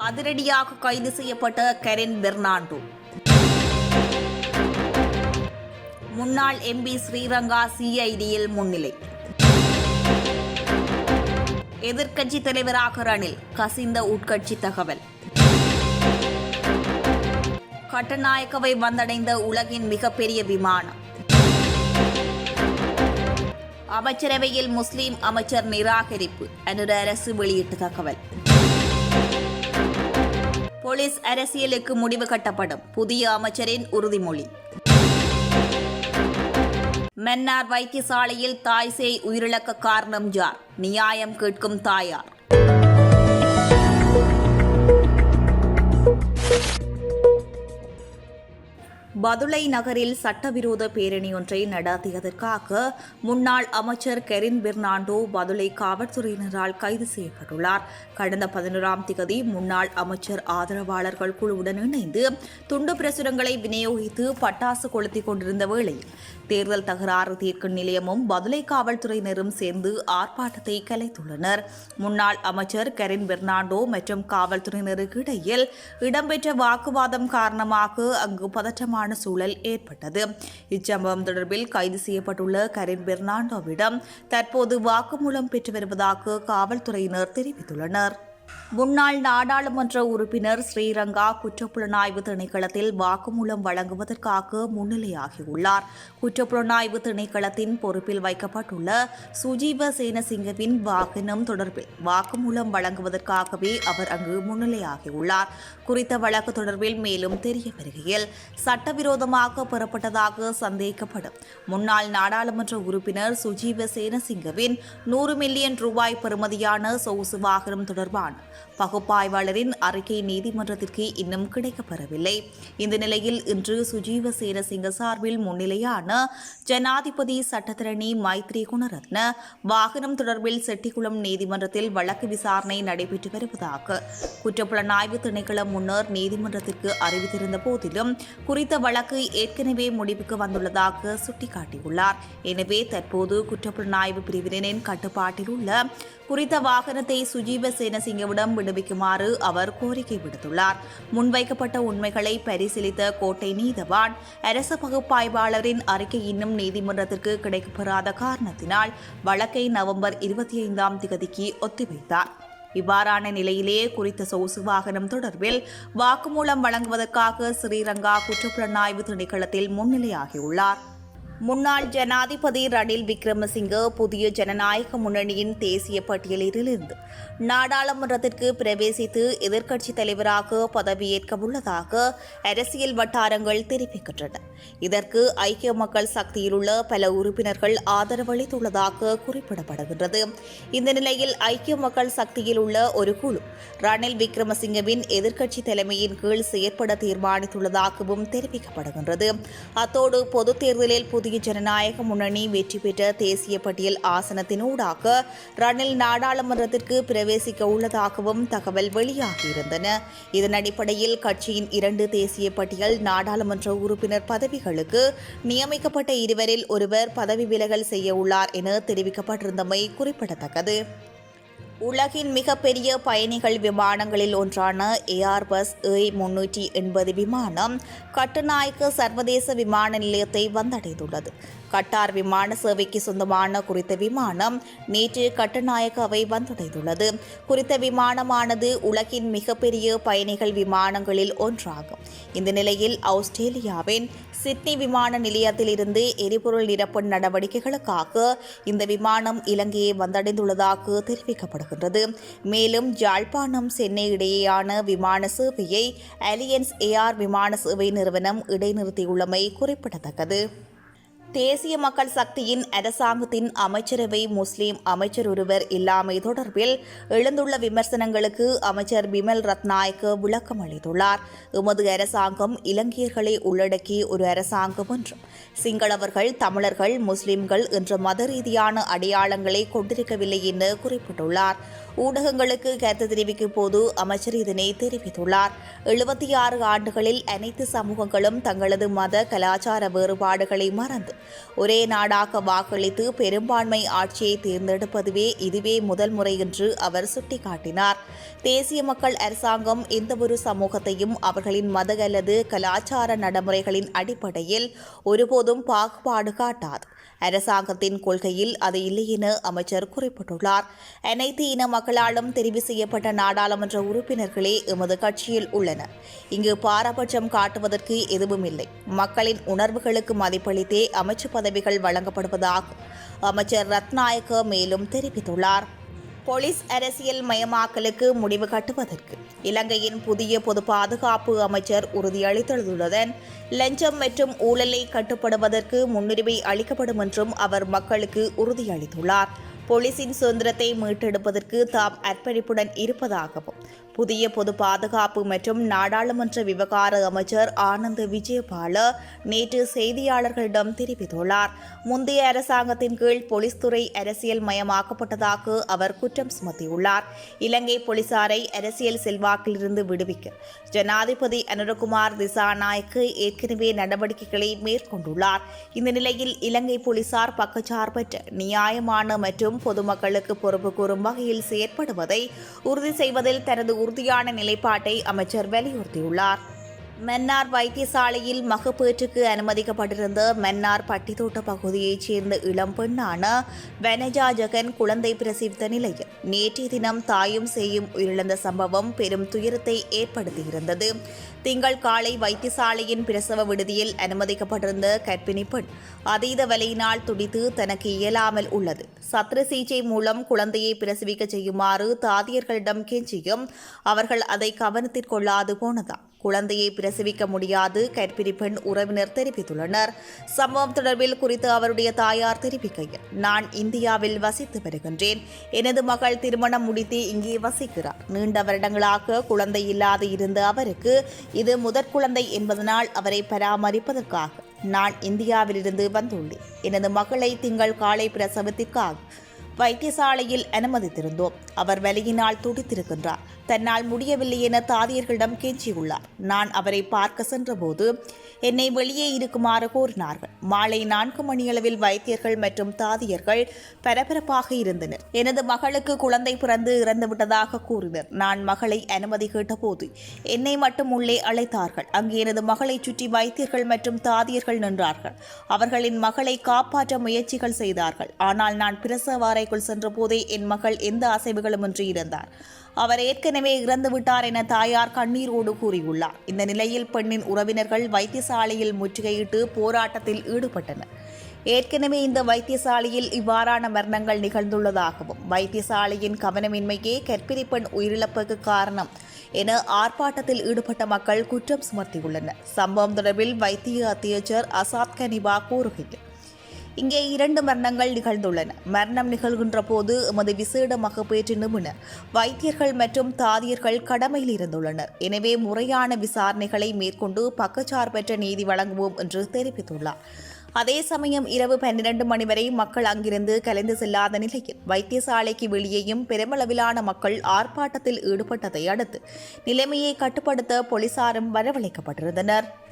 அதிரடியாக கைது செய்யப்பட்ட கெரின் பெர்னாண்டோ. முன்னாள் எம்பி ஸ்ரீரங்கா சிஐடியில் முன்னிலை. எதிர்க்கட்சி தலைவராக ரணில் கசிந்த உட்கட்சி தகவல். கட்டநாயக்கவை வந்தடைந்த உலகின் மிகப்பெரிய விமானம். அமைச்சரவையில் முஸ்லிம் அமைச்சர் நிராகரிப்பு அனுர அரசு வெளியிட்ட தகவல். போலீஸ் அரசியலுக்கு முடிவு கட்டப்படும். புதிய அமைச்சரின் உறுதிமொழி. மன்னார் வைத்தியசாலையில் தாய் சேய் உயிரிழக்க காரணம் ஜார் நியாயம் கேட்கும் தாயார். பதுளை நகரில் சட்டவிரோத பேரணி ஒன்றை முன்னாள் அமைச்சர் கெரின் பெர்னாண்டோ பதுளை காவல்துறையினரால் கைது செய்யப்பட்டுள்ளார். கடந்த பதினோராம் திகதி முன்னாள் அமைச்சர் ஆதரவாளர்கள் குழுவுடன் இணைந்து துண்டு பிரசுரங்களை விநியோகித்து பட்டாசு கொளுத்திக் கொண்டிருந்த வேளையில் தேர்தல் தகராறு தீர்க்கும் நிலையமும் பதுளை காவல்துறையினரும் சேர்ந்து ஆர்ப்பாட்டத்தை கலைத்துள்ளனர். முன்னாள் அமைச்சர் கெரின் பெர்னாண்டோ மற்றும் காவல்துறையினருக்கு இடையில் இடம்பெற்ற வாக்குவாதம் காரணமாக அங்கு பதற்றமான சூழல் ஏற்பட்டது. இச்சம்பவம் தொடர்பில் கைது செய்யப்பட்டுள்ள கரின் பெர்னாண்டோவிடம் தற்போது வாக்குமூலம் பெற்று வருவதாக காவல்துறையினர் தெரிவித்துள்ளனர். முன்னாள் நாடாளுமன்ற உறுப்பினர் ஸ்ரீரங்கா குற்றப்புலனாய்வு திணைக்களத்தில் வாக்குமூலம் வழங்குவதற்காக முன்னிலையாகியுள்ளார். குற்றப்புலனாய்வு திணைக்களத்தின் பொறுப்பில் வைக்கப்பட்டுள்ள சுஜீவ சேனசிங்கவின் வாகனம் தொடர்பில் வாக்குமூலம் வழங்குவதற்காகவே அவர் அங்கு முன்னிலையாகியுள்ளார். குறித்த வழக்கு தொடர்பில் மேலும் தெரிய வருகையில் சட்டவிரோதமாக பெறப்பட்டதாக சந்தேகிக்கப்படும் முன்னாள் நாடாளுமன்ற உறுப்பினர் சுஜீவ சேனசிங்கவின் நூறு மில்லியன் ரூபாய் பெறுமதியான சொகுசு வாகனம் தொடர்பான பகுப்பாய்வாளரின் அறிக்கை நீதிமன்றத்திற்கு இன்னும் கிடைக்கப்பெறவில்லை. இந்த நிலையில் இன்று சுஜீவ சேனசிங்க சார்பில் முன்னிலையான ஜனாதிபதி சட்டத்தரணி மைத்ரி குணரத்ன வாகனம் தொடர்பில் செட்டிக்குளம் நீதிமன்றத்தில் வழக்கு விசாரணை நடைபெற்று வருவதாக குற்றப்புலனாய்வு திணைக்களம் முன்னர் நீதிமன்றத்திற்கு அறிவித்திருந்த போதிலும் குறித்த வழக்கு ஏற்கனவே முடிவுக்கு வந்துள்ளதாக சுட்டிக்காட்டியுள்ளார். எனவே தற்போது குற்றப்புலனாய்வு பிரிவினரின் கட்டுப்பாட்டில் உள்ள குறித்த வாகனத்தை சுஜீவ சேனசிங்க சேனசிங்கவிடம் விடுவிக்குமாறு அவர் கோரிக்கை விடுத்துள்ளார். முன்வைக்கப்பட்ட உண்மைகளை பரிசீலித்த கோட்டை நீதவான் அரச பகுப்பாய்வாளரின் அறிக்கை இன்னும் நீதிமன்றத்திற்கு கிடைக்கப்பெறாத காரணத்தினால் வழக்கை நவம்பர் இருபத்தி ஐந்தாம் திகதிக்கு ஒத்திவைத்தார். இவ்வாறான நிலையிலே குறித்த சொகுசு வாகனம் தொடர்பில் வாக்குமூலம் வழங்குவதற்காக ஸ்ரீரங்கா குற்றப்புலனாய்வு திணைக்களத்தில் முன்னிலையாகியுள்ளார். முன்னாள் ஜனாதிபதி ரணில் விக்ரமசிங்க புதிய ஜனநாயக முன்னணியின் தேசிய பட்டியலிலிருந்து நாடாளுமன்றத்திற்கு பிரவேசித்து எதிர்க்கட்சித் தலைவராக பதவியேற்க உள்ளதாக அரசியல் வட்டாரங்கள் தெரிவிக்கின்றன. இதற்கு ஐக்கிய மக்கள் சக்தியிலுள்ள பல உறுப்பினர்கள் ஆதரவளித்துள்ளதாக குறிப்பிடப்படுகின்றது. இந்த நிலையில் ஐக்கிய மக்கள் சக்தியில் உள்ள ஒரு குழு ரணில் விக்ரமசிங்கவின் எதிர்க்கட்சி தலைமையின் கீழ் செயற்பட தீர்மானித்துள்ளதாகவும் தெரிவிக்கப்படுகின்றது. அத்தோடு பொதுத் தேர்தலில் புதிய ஜனநாயக முன்னணி வெற்றி பெற்ற தேசிய பட்டியல் ஆசனத்தினூடாக ரணில் நாடாளுமன்றத்திற்கு பிரவேசிக்க உள்ளதாகவும் தகவல் வெளியாகியிருந்தன. இதன் அடிப்படையில் கட்சியின் இரண்டு தேசிய பட்டியல் நாடாளுமன்ற உறுப்பினர் பதவி பதவிகளுக்கு நியமிக்கப்பட்ட இருவரில் ஒருவர் பதவி விலகல் செய்ய உள்ளார் என தெரிவிக்கப்பட்டிருந்தமை குறிப்பிடத்தக்கது. உலகின் மிகப்பெரிய பயணிகள் விமானங்களில் ஒன்றான ஏஆர் பஸ் ஏ முன்னூற்றி எண்பது விமானம் கட்டுநாயக்க சர்வதேச விமான நிலையத்தை வந்தடைந்துள்ளது. கட்டார் விமான சேவைக்கு சொந்தமான குறித்த விமானம் நேற்று கட்டுநாயக்காவை வந்தடைந்துள்ளது. குறித்த விமானமானது உலகின் மிகப்பெரிய பயணிகள் விமானங்களில் ஒன்றாகும். இந்த நிலையில் ஆஸ்திரேலியாவின் சிட்னி விமான நிலையத்தில் இருந்து எரிபொருள் நிரப்பும் நடவடிக்கைகளுக்காக இந்த விமானம் இலங்கையை வந்தடைந்துள்ளதாக தெரிவிக்கப்படுகின்றது. மேலும் ஜாழ்ப்பாணம் சென்னை இடையேயான விமான சேவையை அலியன்ஸ் ஏஆர் விமான சேவை நிறுவனம் இடைநிறுத்தியுள்ளமை குறிப்பிடத்தக்கது. தேசிய மக்கள் சக்தியின் அரசாங்கத்தின் அமைச்சரவை முஸ்லீம் அமைச்சர் ஒருவர் இல்லாமை தொடர்பில் எழுந்துள்ள விமர்சனங்களுக்கு அமைச்சர் பிமல் ரத்நாயக்க விளக்கம் அளித்துள்ளார். எமது அரசாங்கம் இலங்கையர்களை உள்ளடக்கி ஒரு அரசாங்கம் என்றும் சிங்களவர்கள் தமிழர்கள் முஸ்லிம்கள் என்ற மத ரீதியான அடையாளங்களை கொண்டிருக்கவில்லை என குறிப்பிட்டுள்ளார். ஊடகங்களுக்கு கருத்து தெரிவிக்கும் போது அமைச்சர் இதனை தெரிவித்துள்ளார். எழுபத்தி ஆறு ஆண்டுகளில் அனைத்து சமூகங்களும் தங்களது மத கலாச்சார வேறுபாடுகளை மறந்து ஒரே நாடாக வாக்களித்து பெரும்பான்மை ஆட்சியை தேர்ந்தெடுப்பதுவே இதுவே முதல் முறை என்று அவர் சுட்டிக்காட்டினார். தேசிய மக்கள் அரசாங்கம் எந்தவொரு சமூகத்தையும் அவர்களின் மத அல்லது கலாச்சார நடைமுறைகளின் அடிப்படையில் ஒருபோதும் பாகுபாடு காட்டாது. அரசாங்கத்தின் கொள்கையில் அது இல்லை என அமைச்சர் குறிப்பிட்டுள்ளார். அனைத்து இன மக்களாலும் தெரிவு செய்யப்பட்ட நாடாளுமன்ற உறுப்பினர்களே எமது கட்சியில் உள்ளனர் இங்கு பாரபட்சம் காட்டுவதற்கு எதுவும் இல்லை. மக்களின் உணர்வுகளுக்கு மதிப்பளித்தே அமைச்சு பதவிகள் வழங்கப்படுவதாக அமைச்சர் ரத்நாயக்க மேலும் தெரிவித்துள்ளார். போலீஸ் அரசியல் மயமாக்கலுக்கு முடிவு கட்டுவதற்கு இலங்கையின் புதிய பொது பாதுகாப்பு அமைச்சர் உறுதியளித்துள்ளதுடன் லஞ்சம் மற்றும் ஊழலை கட்டுப்படுவதற்கு முன்னுரிமை அளிக்கப்படும் என்றும் அவர் மக்களுக்கு உறுதியளித்துள்ளார். போலீசின் சுதந்திரத்தை மீட்டெடுப்பதற்கு தாம் அர்ப்பணிப்புடன் இருப்பதாகவும் புதிய பொது பாதுகாப்பு மற்றும் நாடாளுமன்ற விவகார அமைச்சர் ஆனந்த் விஜயபால நேற்று செய்தியாளர்களிடம் தெரிவித்துள்ளார். முந்தைய அரசாங்கத்தின் கீழ் போலீஸ் துறை அரசியல் மயமாக்கப்பட்டதாக அவர் குற்றம் சுமத்தியுள்ளார். இலங்கை போலீசாரை அரசியல் செல்வாக்கிலிருந்து விடுவிக்க ஜனாதிபதி அனுரகுமார் திசாநாயக்கு ஏற்கனவே நடவடிக்கைகளை மேற்கொண்டுள்ளார். இந்த நிலையில் இலங்கை போலீசார் பக்கச்சார்பற்ற நியாயமான மற்றும் பொதுமக்களுக்கு பொறுப்பு கூறும் வகையில் செயற்படுவதை உறுதி செய்வதில் தனது உறுதியான நிலைப்பாட்டை அமைச்சர் வலியுறுத்தியுள்ளார். மன்னார் வைத்தியசாலையில் மகப்பேற்றுக்கு அனுமதிக்கப்பட்டிருந்த மன்னார் பட்டித்தோட்ட பகுதியைச் சேர்ந்த இளம் பெண்ணான வெனஜா ஜெகன் குழந்தை பிரசவித்த நிலையில் நேற்றைய தினம் தாயும் செய்யும் உயிரிழந்த சம்பவம் பெரும் துயரத்தை ஏற்படுத்தியிருந்தது. திங்கள் காலை வைத்தியசாலையின் பிரசவ விடுதியில் அனுமதிக்கப்பட்டிருந்த கர்ப்பிணி பெண் அதீத வலையினால் துடித்து தனக்கு இயலாமல் உள்ளது. சத்திர சிகிச்சை மூலம் குழந்தையை பிரசவிக்க செய்யுமாறு தாதியர்களிடம் கெஞ்சியும் அவர்கள் அதை கவனத்திற்கொள்ளாது போனதான் குழந்தையை பிரசவிக்க முடியாது கர்ப்பிணி பெண் உறவினர் தெரிவித்துள்ளனர். சம்பவம் தொடர்பில் குறித்து அவருடைய தாயார் தெரிவிக்கையில் நான் இந்தியாவில் வசித்து வருகின்றேன். எனது மகள் திருமணம் முடித்து இங்கே வசிக்கிறார். நீண்ட வருடங்களாக குழந்தை இல்லாது இருந்த அவருக்கு இது முதற் குழந்தை என்பதனால் அவரை பராமரிப்பதற்காக. நான் இந்தியாவிலிருந்து வந்துள்ளேன். எனது மகளை திங்கள் காலை பிரசவத்திற்காக வைத்தியசாலையில் அனுமதித்திருந்தோம். அவர் வலியினால் துடித்திருக்கின்றார். தன்னால் முடியவில்லை என தாதியர்களிடம் கெஞ்சியுள்ளார். நான் அவரை பார்க்க சென்றபோது என்னை வெளியே இருக்குமாறு கோரினார்கள் மாலை நான்கு மணியளவில் வைத்தியர்கள் மற்றும் தாதியர்கள் பரபரப்பாக இருந்தனர். எனது மகளுக்கு குழந்தை பிறந்து இறந்துவிட்டதாக கூறினர். நான் மகளை அனுமதி கேட்டபோது என்னை மட்டும் உள்ளே அழைத்தார்கள். அங்கு எனது மகளை சுற்றி வைத்தியர்கள் மற்றும் தாதியர்கள் நின்றார்கள். அவர்களின் மகளை காப்பாற்ற முயற்சிகள் செய்தார்கள். ஆனால் நான் பிரசவாரை அறைக்குள் சென்றபோதே என் மகள் எந்த அசைவுகளும் இன்றி இருந்தார் அவர் ஏற்கனவே இறந்து விட்டார் என தாயார் கண்ணீரோடு கூறியுள்ளார். இந்த நிலையில் பெண்ணின் உறவினர்கள் வைத்தியசாலையில் முற்றுகையிட்டு போராட்டத்தில் ஈடுபட்டனர். ஏற்கனவே இந்த வைத்தியசாலையில் இவ்வாறான மரணங்கள் நிகழ்ந்துள்ளதாகவும் வைத்தியசாலையின் கவனமின்மையே கற்பிரி பெண் உயிரிழப்புக்கு காரணம் என ஆர்ப்பாட்டத்தில் ஈடுபட்ட மக்கள் குற்றம் சுமத்தியுள்ளனர். சம்பவம் தொடர்பில் வைத்திய அத்தியட்சர் அசாத் கனிபா கூறுகையில் இங்கே இரண்டு மரணங்கள் நிகழ்ந்துள்ளன. மரணம் நிகழ்கின்ற போது எமது விசேட மகப்பேற்று நிபுணர் வைத்தியர்கள் மற்றும் தாதியர்கள் கடமையில் இருந்துள்ளனர். எனவே முறையான விசாரணைகளை மேற்கொண்டு பக்கச்சார்பற்ற நீதி வழங்குவோம் என்று தெரிவித்துள்ளார். அதே சமயம் இரவு பன்னிரண்டு மணி வரை மக்கள் அங்கிருந்து கலைந்து செல்லாத நிலையில் வைத்தியசாலைக்கு வெளியேயும் பெருமளவிலான மக்கள் ஆர்ப்பாட்டத்தில் ஈடுபட்டதை அடுத்து நிலைமையை கட்டுப்படுத்த போலீசாரும் வரவழைக்கப்பட்டிருந்தனர்.